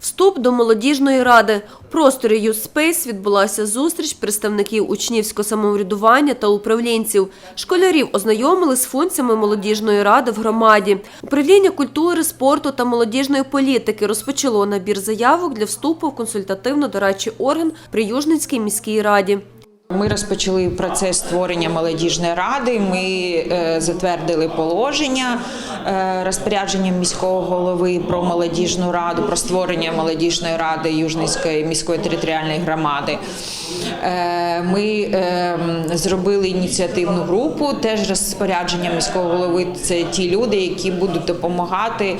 Вступ до молодіжної ради. У просторі «Юспейс» відбулася зустріч представників учнівського самоврядування та управлінців. Школярів ознайомили з функціями молодіжної ради в громаді. Управління культури, спорту та молодіжної політики розпочало набір заявок для вступу в консультативно-дорадчий орган при Южницькій міській раді. Ми розпочали процес створення молодіжної ради. Ми е, затвердили положення е, розпорядженням міського голови про молодіжну раду, про створення молодіжної ради Южницької міської територіальної громади. Е, Ми зробили ініціативну групу, теж розпорядженням міського голови. Це ті люди, які будуть допомагати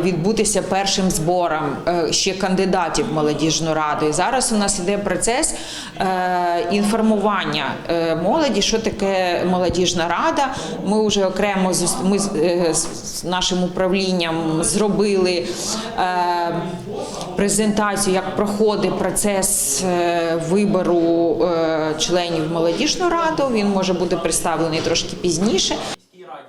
відбутися першим зборам е, ще кандидатів в молодіжну раду. І зараз у нас іде процес е, інформування е, молоді, що таке молодіжна рада. Ми вже окремо ми е, з нашим управлінням зробили е, презентацію, як проходить процес вибору членів молодіжної раду. Він може бути представлений трошки пізніше.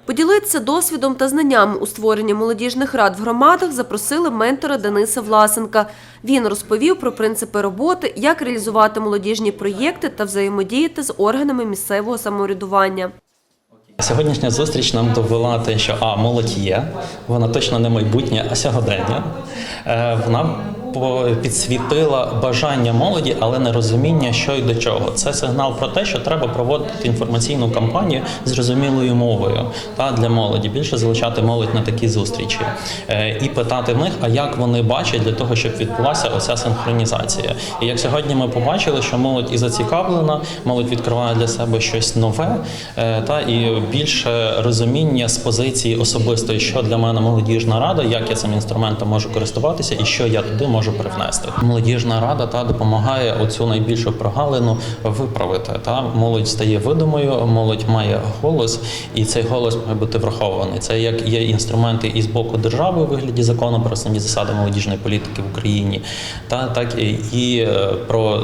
Поділитися досвідом та знаннями у створенні молодіжних рад в громадах запросили ментора Дениса Власенка. Він розповів про принципи роботи, як реалізувати молодіжні проєкти та взаємодіяти з органами місцевого самоврядування. Сьогоднішня зустріч нам довела те, що а молодь є, вона точно не майбутнє, а сьогодення. Е, Вона підсвітила бажання молоді, але не розуміння, що й до чого. Це сигнал про те, що треба проводити інформаційну кампанію зрозумілою мовою та для молоді. Більше залучати молодь на такі зустрічі Е, і питати в них, а як вони бачать для того, щоб відбулася оця синхронізація. І як сьогодні ми побачили, що молодь і зацікавлена, молодь відкриває для себе щось нове, е, та і більше розуміння з позиції особистої, що для мене молодіжна рада, як я цим інструментом можу користуватися і що я туди можу привнести. Молодіжна рада та допомагає оцю найбільшу прогалину виправити. Та молодь стає видимою, молодь має голос, і цей голос має бути врахований. Це як є інструменти і з боку держави у вигляді закону про основні засади молодіжної політики в Україні, та так і, е, про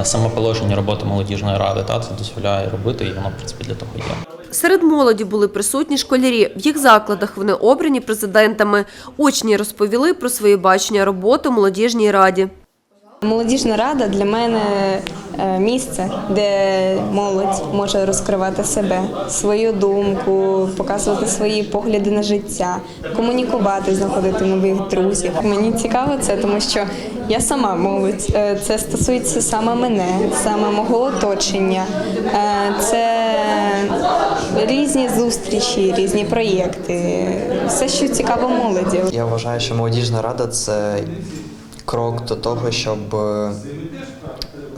е, саме положення роботи молодіжної ради. Та це дозволяє робити, і воно в принципі для того є. Серед молоді були присутні школярі. В їх закладах вони обрані президентами. Учні розповіли про своє бачення роботи молодіжній раді. Молодіжна рада для мене місце, де молодь може розкривати себе, свою думку, показувати свої погляди на життя, комунікувати, знаходити нових друзів. Мені цікаво це, тому що я сама молодь. Е, Це стосується саме мене, саме мого оточення. Е, Це різні зустрічі, різні проєкти. Все, що цікаво молоді. Я вважаю, що молодіжна рада це крок до того, щоб е,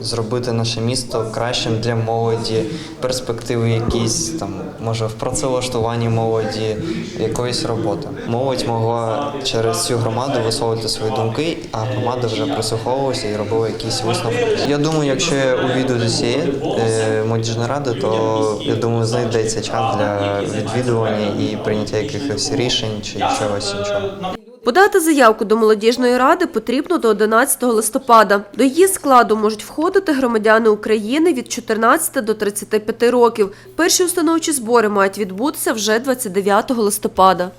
зробити наше місто кращим для молоді, перспективи якісь там, може, в працевлаштуванні молоді, якоїсь роботи. Молодь могла через цю громаду висловити свої думки, а громада вже прислуховувалася і робила якісь висновки. Я думаю, якщо я увійду до цієї е, молодіжної ради, то я думаю, знайдеться час для відвідування і прийняття якихось рішень чи чогось іншого. Подати заявку до молодіжної ради потрібно до 11 листопада. До її складу можуть входити громадяни України від 14 до 35 років. Перші установчі збори мають відбутися вже 29 листопада.